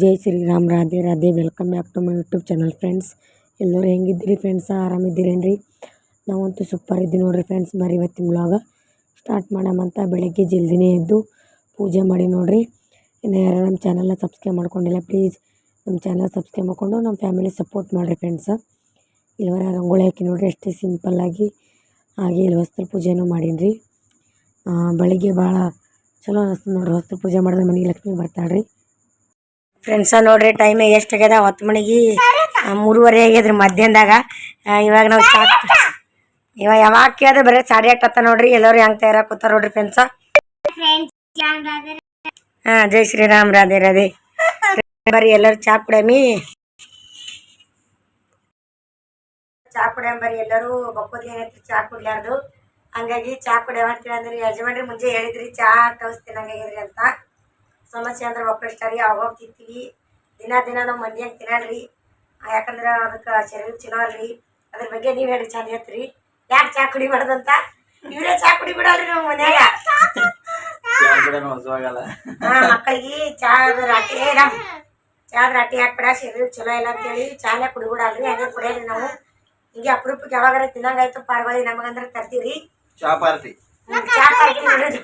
Jai Shriram, Radhe Radhe. Welcome back to my YouTube channel friends ಎಲ್ಲರೂ ಹೆಂಗಿದ್ದೀರಿ ಆರಾಮಿದ್ದೀರೇನು ರೀ ನಾವಂತೂ ಸೂಪರ್ ಇದ್ದೀವಿ ನೋಡಿರಿ ಫ್ರೆಂಡ್ಸ್ ಬರೀ ಇವತ್ತಿನ ಬ್ಲಾಗ ಸ್ಟಾರ್ಟ್ ಮಾಡಮಂತ ಬೆಳಗ್ಗೆ ಜಲ್ದಿನೇ ಎದ್ದು ಪೂಜೆ ಮಾಡಿ ನೋಡಿರಿ. ಇನ್ನು ಯಾರು ನಮ್ಮ ಚಾನಲ್ನ ಸಬ್ಸ್ಕ್ರೈಬ್ ಮಾಡ್ಕೊಂಡಿಲ್ಲ ಪ್ಲೀಸ್ ನಮ್ಮ ಚಾನಲ್ ಸಬ್ಸ್ಕ್ರೈಬ್ ಮಾಡಿಕೊಂಡು ನಮ್ಮ ಫ್ಯಾಮಿಲಿ ಸಪೋರ್ಟ್ ಮಾಡಿರಿ ಫ್ರೆಂಡ್ಸ್ ಇಲ್ಲಿವರೆ ರಂಗೋಳಿ ಹಾಕಿ ನೋಡಿರಿ, ಅಷ್ಟೇ ಸಿಂಪಲ್ಲಾಗಿ ಹಾಗೆ ಇಲ್ಲಿ ವಸ್ತ್ರ ಪೂಜೆನೂ ಮಾಡೀನಿ ರೀ ಬೆಳಗ್ಗೆ ಭಾಳ ಚಲೋ ಅನ್ನಿಸ್ತದೆ ನೋಡಿರಿ. ವಸ್ತ್ರ ಪೂಜೆ ಮಾಡಿದ್ರೆ ಮನೆಗೆ ಲಕ್ಷ್ಮಿ ಬರ್ತಾಳೆ ರೀ ಫ್ರೆಂಡ್ಸ ನೋಡ್ರಿ ಟೈಮ್ ಎಷ್ಟು ಆಗ್ಯದ? ಹತ್ತು ಮಣಿಗೆ ಮೂರುವರೆ ಆಗ್ಯದ್ರಿ ಮಧ್ಯಾಹ್ನದಾಗ. ಇವಾಗ ನಾವು ಚಾ ಇವಾಗ ಯಾವಾಗ ಕೇಳಿದ್ರೆ ಬರೀ ಸಾಡಿ ಹತ್ತ ನೋಡ್ರಿ, ಎಲ್ಲರೂ ಹೆಂಗೆ ತಯಾರಾಕೋತಾರ ನೋಡ್ರಿ ಫ್ರೆಂಡ್ಸ ಹಾ, ಜೈ ಶ್ರೀರಾಮ್, ರಾಧೆ ರಾಧೆ. ಬರೀ ಎಲ್ಲರೂ ಚಾ ಕುಡಿಯಮಿ. ಚಾ ಕುಡಿಯಂ ಬರ್ರಿ, ಎಲ್ಲರೂ. ಬಕ್ಕೋದ್ ಏನೈತಿ ಚಾ ಕುಡ್ಲಾರ್ದು. ಹಂಗಾಗಿ ಚಾ ಕುಡಿಯವ ಅಂತೇಳಿ ಅಂದ್ರೆ ಯಜಮಾನ್ರಿ ಮುಂಜೆ ಹೇಳಿದ್ರಿ, ಚಾ ಕಳಿಸ್ತೀನಿ ಹಂಗಾಗಿದ್ರಿ ಅಂತ. ಸಮಸ್ಯೆ ಅಂದ್ರೆ ರೀ ಅವಾಗ ತಿಂತೀವಿ. ದಿನ ದಿನ ನಾವು ಮಂದಿ ಹಂಗೆ ತಿನ್ನಲ್ರಿ ಯಾಕಂದ್ರೆ ಅದಕ್ಕೆ ಶರೀರ ಚಲೋ ಅಲ್ರಿ. ಅದ್ರ ಬಗ್ಗೆ ನೀವು ಹೇಳಿ ಚಂದ ಹೇಳ್ತೀರಿ. ಯಾಕೆ ಚಾ ಕುಡಿಬಾರ್ದಂತ ಇವರೇ ಚಾ ಕುಡಿ ಬಿಡಲ್ರಿ ನಮ್ಮ ಮನ್ಯಾಗ. ಮಕ್ಕಳಿಗೆ ಚಾ ರಾಟಿ ನಮ್ ಚಾದ ರಾಟಿ ಹಾಕ್ಬಿಡ ಶರೀರ ಚಲೋ ಇಲ್ಲ ಅಂತೇಳಿ ಚಾನೇ ಕುಡಿಬಿಡಲ್ರಿ ಹಂಗೆ ಕುಡಿಯಲ್ರಿ ನಾವು. ಹಿಂಗೆ ಅಪರೂಪಕ್ಕೆ ಯಾವಾಗಾರ ತಿನ್ನಂಗಾಯ್ತು ಪಾರ್ವಳಿ ನಮಗಂದ್ರೆ ತರ್ತೀವಿ ಚಾ ಪಾರ್ಟಿ. ಚಾ ಪಾರ್ಟಿ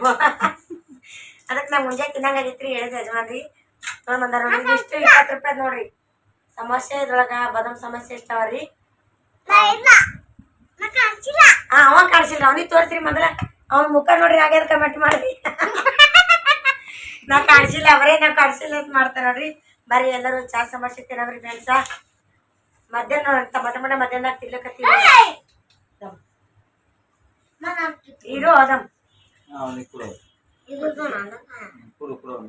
ಅದಕ್ಕೆ ನಾವು ಮುಂಜಾನೆ ತಿನ್ನಂಗಾಗಿತ್ರಿ ಹೇಳಿದ ಯಜಮಾನ್ರಿ. ತೊಗೊಂಡ್ ಬಂದಾರ ನೋಡ್ರಿ ಇಷ್ಟು ಇಪ್ಪತ್ತು ರೂಪಾಯಿ ನೋಡ್ರಿ. ಸಮಸ್ಯೆ ಇದ್ರೊಳಗ ಬದಾಮ್ ಸಮಸ್ಯೆ ಇಷ್ಟಾವ್ರಿ ಹಾ ಅವ ಕಾಣಿಸಿಲ್ಲ ಅವನಿಗೆ ತೋರಿಸ್ರಿ ಮೊದಲ. ಅವ್ನ ಮುಖ ನೋಡ್ರಿ ಆಗ್ಯದ ಕಮೆಂಟ್ ಮಾಡ್ರಿ. ನಾ ಕಾಣಿಸಿಲ್ಲ ಅವರೇ ನಾ ಕಾಣಿಸಿಲ್ಲ ಅಂತ ಮಾಡ್ತಾರ ನೋಡ್ರಿ. ಬರ್ರಿ ಎಲ್ಲರೂ ಚಾ ಸಮಸ್ಯೆ ತಿನ್ನವ್ರಿ ಫ್ರೆಂಡ್ಸ ಮಧ್ಯಾಹ್ನ ನೋಡಂತ ಮಟ ಮಟ ಮಧ್ಯಾಹ್ನ ತಿನ್ಲಕತ್ತೀವಿ. ಇರೋ ಅದಮ್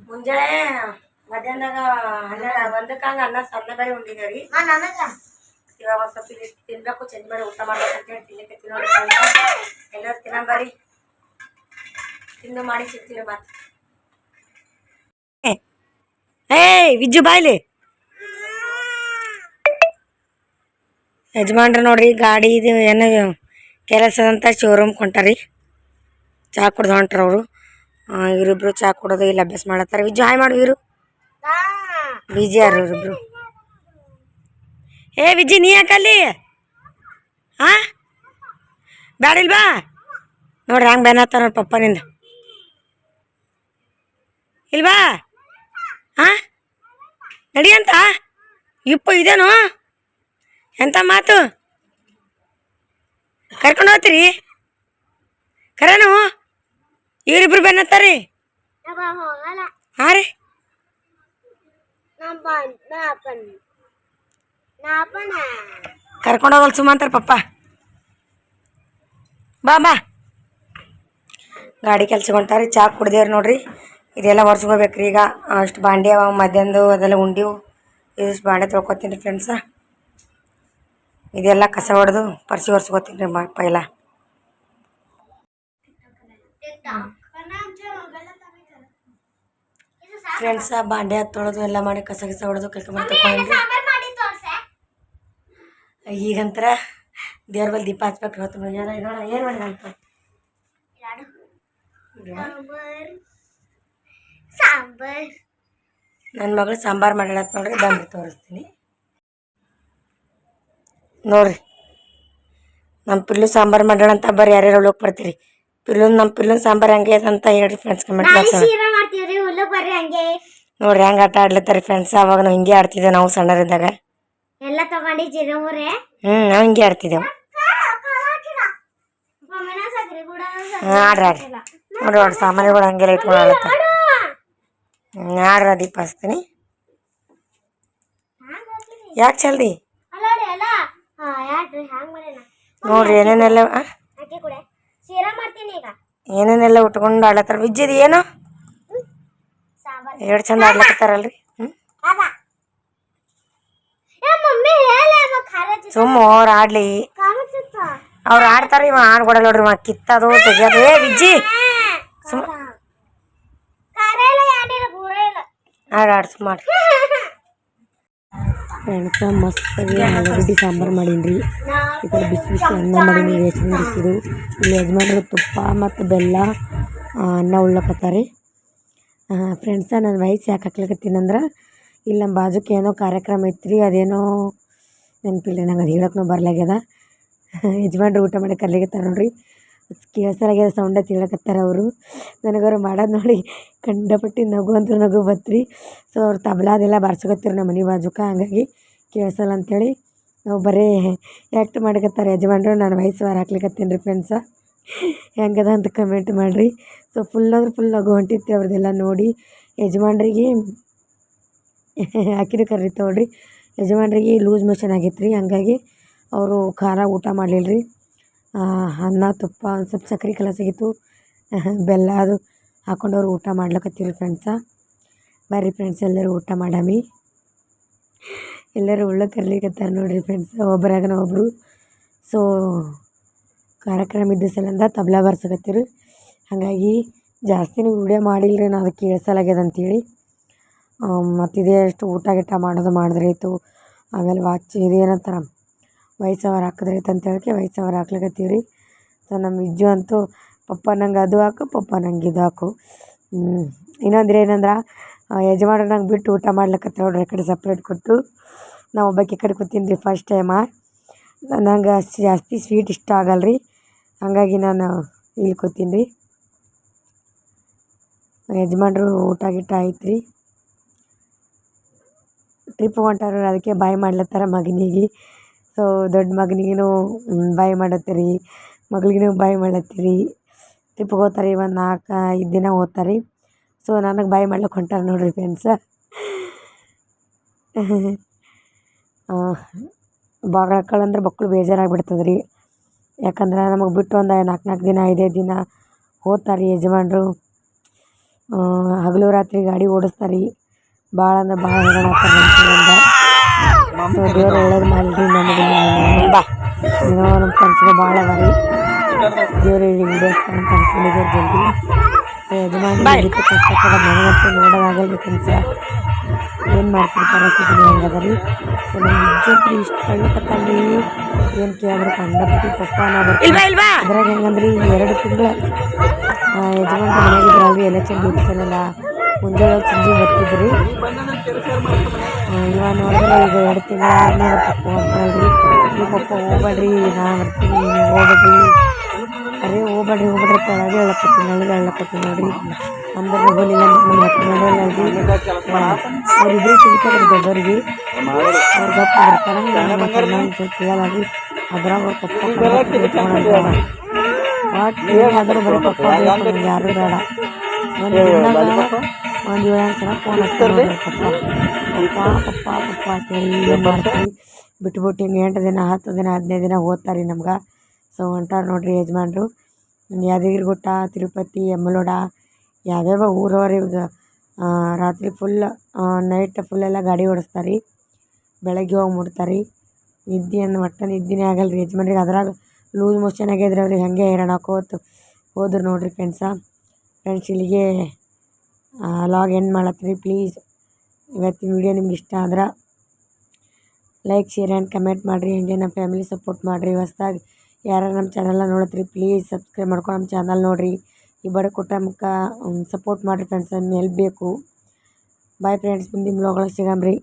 ಮುಂಜಾನೆ ಮಧ್ಯಾಹ್ನದಾಗ ಹನ್ನೆರಡು ಒಂದಕ್ಕೆ ಹಂಗೆ ಅನ್ನ ಸಣ್ಣ ಬೇಳೆ ರೀ ಇವಾಗ ಒಂದ್ ಸ್ವಲ್ಪ ಇಲ್ಲಿ ತಿನ್ಬೇಕು ಚೇಂಜ್ ಮಾಡಿ ಊಟ ಮಾಡ್ಬೇಕು ಅಂತ ಹೇಳಿ ತಿನ್ನಕ್ಕೆ ತಿನ್ನೋಣ ಎಲ್ಲರೂ ತಿನ್ನಂಬರಿ ತಿಂದು ಮಾಡಿ ಸಿಗ್ತೀವಿ ಮತ್ತೆ. ಏ ವಿಜ್ಜು ಬಾಯ್ಲಿ ಯಜಮಾನ್ರು ನೋಡ್ರಿ ಗಾಡಿ ಇದು ಏನೋ ಕೆಲಸದಂತ ಶೋರೂಮ್ ಕೊಂಟಾರಿ ಚಾ ಕುಡ್ದು ಹೊಂಟ್ರ ಅವರು ಇವರಿಬ್ರು ಚಾ ಕೊಡೋದು ಇಲ್ಲಿ ಅಭ್ಯಾಸ ಮಾಡತ್ತಾರ. ವಿಜು ಹಾಯ್ ಮಾಡು ಇವರು. ಬಿಜಿ ಯಾರು ಇವರಿಬ್ರು? ಏ ವಿಜಿ, ನೀ ಯಾಕಲ್ಲಿ ಹಾ ಬ್ಯಾಡಿಲ್ವಾ ನೋಡ್ರಿ ಹಂಗೆ ಬೇನಾತ ನೋಡ್ರಿ ಪಪ್ಪನಿಂದ ಇಲ್ವಾ ಹಾ ನಡಿ ಅಂತ. ಇಪ್ಪ, ಇದೇನು? ಎಂತ ಮಾತು? ಕರ್ಕೊಂಡು ಹೋಗ್ತೀರಿ? ಕರೇನು? ಇವರಿಬ್ರು ಬೆನ್ನತ್ತಾರಿ ಹಾ ರೀ. ಕರ್ಕೊಂಡು ಹೋಗಲ್ ಸುಮ್ಮ ಅಂತಾರೆ ಪಪ್ಪ. ಬಾ ಬಾ. ಗಾಡಿ ಕೆಲ್ಸಕ್ಕೆ ಹೊಂಟಾರಿ ಚಾ ಕುಡ್ದೇವ್ರಿ ನೋಡ್ರಿ. ಇದೆಲ್ಲ ಒರ್ಸ್ಕೋಬೇಕ್ರಿ ಈಗ. ಅಷ್ಟು ಬಾಂಡೆ ಅವ ಮಧ್ಯಾಹ್ನದು ಅದೆಲ್ಲ ಉಂಡಿವು. ಇದಿಷ್ಟು ಬಾಂಡೆ ತೊಳ್ಕೊತೀನಿ ರೀ ಫ್ರೆಂಡ್ಸ ಇದೆಲ್ಲ ಕಸ ಹೊಡೆದು ಪರ್ಸಿ ಒರ್ಸ್ಕೊತೀನಿ ರೀ ಪೈಲ. ಫ್ರೆಂಡ್ಸ ಬಾಂಡೆ ತೊಳೆದು ಎಲ್ಲ ಮಾಡಿ ಕಸ ಕಸ ಹೊಡೆದು ಕೆಲಸ ತಗೊಂಡ್ರಿ ಈಗಂತರ ದೇವ್ರ ಬಲ್ಲಿ ದೀಪ ಹಚ್ಬೇಕು ಹೊತ್ತು ಮುಂಜಾನೆ ನೋಡ ಏನು ಮಾಡಿದಂತ ಅಂತ ನನ್ನ ಮಗಳು ಸಾಂಬಾರು ಅಂತ ನೋಡ್ರಿ ಬಂದು ತೋರಿಸ್ತೀನಿ. ನೋಡ್ರಿ ನಮ್ಮ ಪಿಲ್ಲು ಸಾಂಬಾರು ಮಾಡ್ಯಾಳಂತ ಬರ್ರಿ ಯಾರ್ಯಾರು ಹೋಗಿ ಬರ್ತೀರಿ? ಪಿಲ್ಲು ನಮ್ಮ ಪಿಲ್ಲು ಸಾಂಬಾರು ಹಂಗೆ ಅಂತ ಹೇಳ್ರಿ ಫ್ರೆಂಡ್ಸ್ ಕಮೆಂಟ್ ಹುಲ್ಲು ಬರ್ರಿ ಹಂಗೆ. ನೋಡ್ರಿ ಹೆಂಗೆ ಆಟ ಆಡ್ಲತ್ತಾರೆ ಫ್ರೆಂಡ್ಸ್ ಅವಾಗ ನಾವು ಹಿಂಗೆ ಆಡ್ತಿದ್ದೆ ನಾವು ಸಣ್ಣರಿದ್ದಾಗ ಎಲ್ಲ ತಗೊಂಡಿ ಚಿರಮುರೆ ಹ್ಞೂ ನಾವು ಹಿಂಗೆ ಆಡ್ತಿದ್ದೆವು. ಹ್ಞೂ ಆಡ್ರಿ ಆಡ್ರಿ. ನೋಡ್ರಿ ನೋಡ್ರಿ ಸಾಮಾನುಗಳು ಹಂಗೆಲ್ಲ ಇಟ್ಕೊಂಡು ಆಡ್ಲತ್ತಾರ ಹ್ಞೂ ಆಡ್ರ ದೀಪ ಹಚ್ತೀನಿ. ಯಾಕೆ ಹಾ ಮಾಡ್ಯಾನ ನೋಡ್ರಿ ಏನೇನೆಲ್ಲ ಏನೇನೆಲ್ಲ ಉಟ್ಕೊಂಡು ಆಡ್ಲತ್ತಾರ? ವಿಜ್ಜಿದ್ ಏನು? ಎರಡು ಚಂದ ಆಡ್ಲಕತ್ತಾರಲ್ರಿ? ಸುಮ್ಮ ಅವ್ರು ಆಡ್ಲಿ. ಅವ್ರು ಆಡ್ತಾರ ಇವ ಆಡ್ಕೊಡಲ್ಲ ನೋಡ್ರಿ ಇವ ಕಿತ್ತದು ತೆಗಿಯೋದು. ಏ ವಿಜ್ಜಿ! ಸುಮ್ಮ ಖಾರ ಇಲ್ಲ ಯಾಡಿಲ್ಲ ಗೂರ ಇಲ್ಲ. ಆಡ್ ಆಡ್ ಸುಮ್ಮ ಆಡ್. ಫ್ರೆಂಡ್ಸ ಮಸ್ತಾಗಿ ಆಲೂಗಡ್ಡೆ ಸಾಂಬಾರು ಮಾಡೀನಿ ರೀ ಈ ಕಡೆ ಬಿಸಿ ಬಿಸಿ ಅನ್ನ ಮಾಡೀನಿ ರೇಷನ್ ಬಿಸಿದು ಇಲ್ಲಿ ಯಜಮಾನ್ರು ತುಪ್ಪ ಮತ್ತು ಬೆಲ್ಲ ಅನ್ನ ಉಳ್ಳಕತ್ತಾರೆ. ಫ್ರೆಂಡ್ಸ ನನ್ನ ವಯಸ್ಸು ಯಾಕೆ ಹಾಕ್ಲಿಕತ್ತೀನಂದ್ರೆ ಇಲ್ಲಿ ನಮ್ಮ ಬಾಜುಕ್ಕೆ ಏನೋ ಕಾರ್ಯಕ್ರಮ ಐತ್ರಿ, ಅದೇನೋ ನೆನಪಿಲ್ಲ ನಂಗೆ ಅದು ಹೇಳೋಕ್ನು ಬರ್ಲಾಗ್ಯದ. ಯಜಮಾನ್ರು ಊಟ ಮಾಡಿ ಕರ್ಲಿಕತ್ತಾರ ನೋಡ್ರಿ. ಕೇಳಿಸಲಾಗ್ಯದ ಸೌಂಡ ತಿಳಕತ್ತಾರ ಅವರು. ನನಗವ್ರು ಮಾಡೋದು ನೋಡಿ ಕಂಡಪಟ್ಟಿ ನಗು ಅಂದ್ರೆ ನಗು ಬತ್ರಿ. ಸೊ ಅವ್ರು ತಬಲಾ ಅದೆಲ್ಲ ಬಾರ್ಸ್ಕೊತಿರು ನಮ್ಮ ಮನೆ ಬಾಜುಕ, ಹಂಗಾಗಿ ಕೇಳಿಸಲ್ಲ ಅಂಥೇಳಿ ನಾವು ಬರೀ ಆ್ಯಕ್ಟ್ ಮಾಡಕತ್ತಾರೆ ಯಜಮಾನ್ರು, ನಾನು ವಯಸ್ಸು ವಾರ ಹಾಕ್ಲಿಕತ್ತೀನಿ ರೀ ಫ್ರೆಂಡ್ಸ ಹೆಂಗದ ಅಂತ ಕಮೆಂಟ್ ಮಾಡಿರಿ. ಸೊ ಫುಲ್ ಅಂದ್ರೆ ಫುಲ್ ನಗು ಹೊಂಟಿತ್ತು ಅವ್ರದ್ದೆಲ್ಲ ನೋಡಿ. ಯಜಮಾನ್ರಿಗೆ ಹಾಕಿದ ಕರ್ರಿ ತೊಗೊಳ್ರಿ. ಯಜಮಾನ್ರಿಗೆ ಲೂಸ್ ಮೋಷನ್ ಆಗಿತ್ತು ರೀ ಹಂಗಾಗಿ ಅವರು ಖಾರ ಊಟ ಮಾಡಲಿಲ್ಲ ರೀ ಅನ್ನ, ತುಪ್ಪ ಒಂದು ಸ್ವಲ್ಪ ಸಕ್ಕರೆ ಕಲಸಾಗಿತ್ತು ಬೆಲ್ಲ ಅದು ಹಾಕೊಂಡು ಅವ್ರು ಊಟ ರೀ ಫ್ರೆಂಡ್ಸ ಬರ್ರಿ ಫ್ರೆಂಡ್ಸ್ ಎಲ್ಲರೂ ಊಟ ಮಾಡಾಮಿ. ಎಲ್ಲರೂ ಉಳ್ಳ ಕರ್ಲಿಕತ್ತಾರೆ ನೋಡಿರಿ ಫ್ರೆಂಡ್ಸ್ ಒಬ್ಬರಾಗನ ಒಬ್ಬರು ಸೊ ಕಾರ್ಯಕ್ರಮ ಇದ್ದ ಸಲಿಂದ ತಬಲಾ ರೀ ಹಾಗಾಗಿ ಜಾಸ್ತಿನೂ ವೀಡಿಯೋ ಮಾಡಿಲ್ಲ ರೀ ನಾನು ಅದಕ್ಕೆ ಕೇಳಿಸಲಾಗ್ಯದ ಅಂತೇಳಿ. ಮತ್ತು ಇದೇ ಅಷ್ಟು ಊಟ ಗೀಟ ಮಾಡೋದು ಮಾಡಿದ್ರೆ ಆಯಿತು ಆಮೇಲೆ ವಾಚ್ ಇದೇನಂತಾರ ವಾಯ್ಸ್ ಓವರ್ ಹಾಕಿದ್ರೆ ಆಯ್ತು ಅಂತ ಹೇಳಕ್ಕೆ ವಾಯ್ಸ್ ಓವರ್ ಹಾಕ್ಲಿಕತ್ತೀವಿ ರೀ ಸೊ, ನಮ್ಮ ಇಜ್ಜು ಅಂತೂ ಪಪ್ಪ ನಂಗೆ ಅದು ಹಾಕು, ಪಪ್ಪ ನಂಗೆ ಇದು ಹಾಕು. ಇನ್ನೊಂದು ಏನಂದ್ರೆ ಯಜಮಾನ್ರು ನಂಗೆ ಬಿಟ್ಟು ಊಟ ಮಾಡ್ಲಿಕ್ಕತ್ತ ನೋಡ್ರಿ ಕಡೆ ಸಪ್ರೇಟ್ ಕೊಟ್ಟು. ನಾವು ಒಬ್ಬಾಕಿ ಕಡೆ ಕೂತೀನಿ ರೀ ಫಸ್ಟ್ ಟೈಮ ನಂಗೆ ಜಾಸ್ತಿ ಸ್ವೀಟ್ ಇಷ್ಟ ಆಗಲ್ಲ ರೀ ಹಾಗಾಗಿ ನಾನು ಇಲ್ಲಿ ಕೂತೀನಿ ರೀ. ಯಜಮಾನ್ರು ಊಟ ಗೀಟ ಆಯ್ತು ರೀ ಟ್ರಿಪ್ ಹೊಂಟಾರ ಅದಕ್ಕೆ ಬಾಯ್ ಮಾಡ್ಲತ್ತಾರ ಮಗನಿಗೆ. ಸೊ ದೊಡ್ಡ ಮಗನಿಗೂ ಬಾಯ್ ಮಾಡತ್ತೀರಿ. ಮಗಳಿಗೂ ಬಾಯ್ ಮಾಡತ್ತೀರಿ ಟ್ರಿಪ್ಗೆ ಹೋಗ್ತಾರೆ ಒಂದು ನಾಲ್ಕು, ಐದು ದಿನ ಹೋಗ್ತಾರೆ. ಸೊ ನನಗೆ ಬಾಯ್ ಮಾಡ್ಲಿಕ್ಕೆ ಹೊಂಟಾರ ನೋಡಿರಿ ಫ್ರೆಂಡ್ಸ ಬಾಗಲಕಳಂದ್ರೆ ಬೇಜಾರಾಗಿ ಬಿಡ್ತದೆ ರೀ ಯಾಕಂದ್ರೆ ನಮಗೆ ಬಿಟ್ಟು ಒಂದು ನಾಲ್ಕು ನಾಲ್ಕು ದಿನ ಐದೈದು ದಿನ ಹೋಗ್ತಾರೆ ಯಜಮಾನ್ರು. ಹಗಲು ರಾತ್ರಿ ಗಾಡಿ ಓಡಿಸ್ತಾರೆ. ರೀ ಭಾಳ ಅಂದ್ರೆ ಭಾಳ ಹೈರಾಣ ಆಗ್ತಾರೆ ದೇವ್ರು ಒಳ್ಳೇದು ಮಾಡಲಿ ನಮಗೆ ಏನೋ ನಮ್ಮ ಕನಸುಗಳು ಭಾಳ ಅವ ರೀ ದೇವ್ರು ಈಡೇರಿಸ್ತಾನೆ ಅಂತ ಅನ್ಕೊಂಡಿದ್ದೀವಿ ಜಲ್ದಿ. ಯಜಮಾನ್ರು ಇದಕ್ಕೆ ಕಷ್ಟಪಡೋದು ನನಗಂತೂ ನೋಡೋದಾಗಲ್ಲ ಕನಸ ಏನು ಮಾಡ್ತಾರೆ ಸಿಗಲಿ ಹೆಂಗದ ರೀ ಸೊ ನಮ್ಮ ನಿಜಕ್ಕೂ ಇಷ್ಟು ಕಳ್ಕತ್ತಲ್ಲಿ ಏನು ಕೇಳಿದ್ರೆ ಕಂಡಪಟ್ಟಿ ಪಪ್ಪ ನಾವು ಅದ್ರಾಗ ಹೆಂಗಂದ್ರೆ ಎರಡು ತಿಂಗಳು ಯಜಮಾನ್ರು ಮನೆಯಾಗಿದ್ರಲ್ರಿ ಎಲೆಕ್ಷನ್ ಡ್ಯೂಟಿ ಸಲೆಲ್ಲ ಮುಂಜಾನೆ ಸಂಜೆ ಬರ್ತಿದ್ರಿ. ಇವಾಗ ನೋಡಿದ್ರೆ ಈಗ ಎರಡು ತಿಂಗಳ ಆದ್ಮೇಲೆ ಪಪ್ಪ ಹೋಗ್ಬೇಡ್ರಿ ನೀವು ಪಪ್ಪ ಹೋಗ್ಬೇಡ್ರಿ ನಾ ಬರ್ತೀನಿ ನೀವು ಹೋಗ್ಬೇಡ್ರಿ. ಅರೇ ಹೋಗ್ಬೇಡ್ರಿ ಹೋಗ್ಬೇಡ್ರಿ ಕೆಳಗೆ ಹೇಳಕತ್ತೀನಿ ಅಳಗೆ ಹೇಳಕತ್ತೀನಿ ನೋಡ್ರಿ. ಅಂದ್ರೆ ಅಂದ್ರೆ ನಮ್ಮ ತಿಳ್ಕೊಳ್ರಿ ದೊಡ್ಡವ್ರಿಗೆ. ಅವ್ರ ಗಪ್ಪ ಬರ್ತಾರೆ ರೀ ಅದ್ರಾಗ ಒಟ್ಟು ಏನಾದರೂ ಬರೀ ಪಪ್ಪ ಬೇಕು ಬೇಡ. ಒಂದು ಏಳು ಒಂದು ಏಳೆಂಟು ಸಲ ಫೋನ್ ಹಚ್ತಾರೆ ಪಪ್ಪ. ಪಪ್ಪ ಪಪ್ಪ ಪಪ್ಪ ಅಂತೇಳಿ ಏನು ಮಾಡ್ತೀವಿ. ಬಿಟ್ಬಿಟ್ಟು ಹಿಂಗೆ ಎಂಟು ದಿನ ಹತ್ತು ದಿನ ಹದಿನೈದು ದಿನ ಓದ್ತಾರೆ ನಮ್ಗೆ. ಸೊ ಹೊಂಟಾರ ನೋಡ್ರಿ ಯಜಮಾನ್ರು. ಯಾದಗಿರಿ ಗುಟ್ಟ ತಿರುಪತಿ ಯಮ್ಮಲೋಡ ಯಾವ್ಯಾವ ಊರವ್ರು ಇವಾಗ ರಾತ್ರಿ ಫುಲ್ ನೈಟ್ ಫುಲ್ಲೆಲ್ಲ ಗಾಡಿ ಓಡಿಸ್ತಾರೆ ರೀ ಬೆಳಗ್ಗೆ ಹೋಗಿ ಮುಟ್ತಾರೆ. ರೀ ನಿದ್ದೆ ಅಂದ್ರೆ ಒಟ್ಟು ನಿದ್ದೆನೇ ಆಗಲ್ಲ ರೀ ಯಜಮಾನ್ರಿಗೆ ಅದ್ರಾಗ ಲೂಸ್ ಮೋಷನ್ ಆಗ್ಯದ್ರಿ ಅವ್ರಿಗೆ ಹಾಗೆ ಹೈರಾಣ ಆಕೋತ. ಹೋದ್ರು ನೋಡಿರಿ ಫ್ರೆಂಡ್ಸ ಫ್ರೆಂಡ್ಸ್ ಇಲ್ಲಿಗೆ ಲಾಗ್ ಎಂಡ್ ಮಾಡತ್ತೀರಿ ಪ್ಲೀಸ್ ಇವತ್ತಿನ ವಿಡಿಯೋ ನಿಮ್ಗೆ ಇಷ್ಟ ಆದ್ರೆ ಲೈಕ್ ಶೇರ್ ಆ್ಯಂಡ್ ಕಮೆಂಟ್ ಮಾಡಿರಿ. ಹಾಗೆ ನಮ್ಮ ಫ್ಯಾಮಿಲಿ ಸಪೋರ್ಟ್ ಮಾಡಿರಿ. ಹೊಸ್ದಾಗಿ ಯಾರು ನಮ್ಮ ಚಾನಲ್ನ ನೋಡತ್ರಿ ಪ್ಲೀಸ್ ಸಬ್ಸ್ಕ್ರೈಬ್ ಮಾಡ್ಕೊಂಡು ನಮ್ಮ ಚಾನಲ್ ನೋಡಿರಿ. ಈ ಬಡ ಕುಟುಂಬಕ್ಕೆ ಸಪೋರ್ಟ್ ಮಾಡಿರಿ ಫ್ರೆಂಡ್ಸ್ ಹೆಲ್ಪ್ ಬೇಕು. ಬಾಯ್ ಫ್ರೆಂಡ್ಸ್ ಮುಂದಿನ ಒಳಗೆ ಸಿಗಮ್ರಿ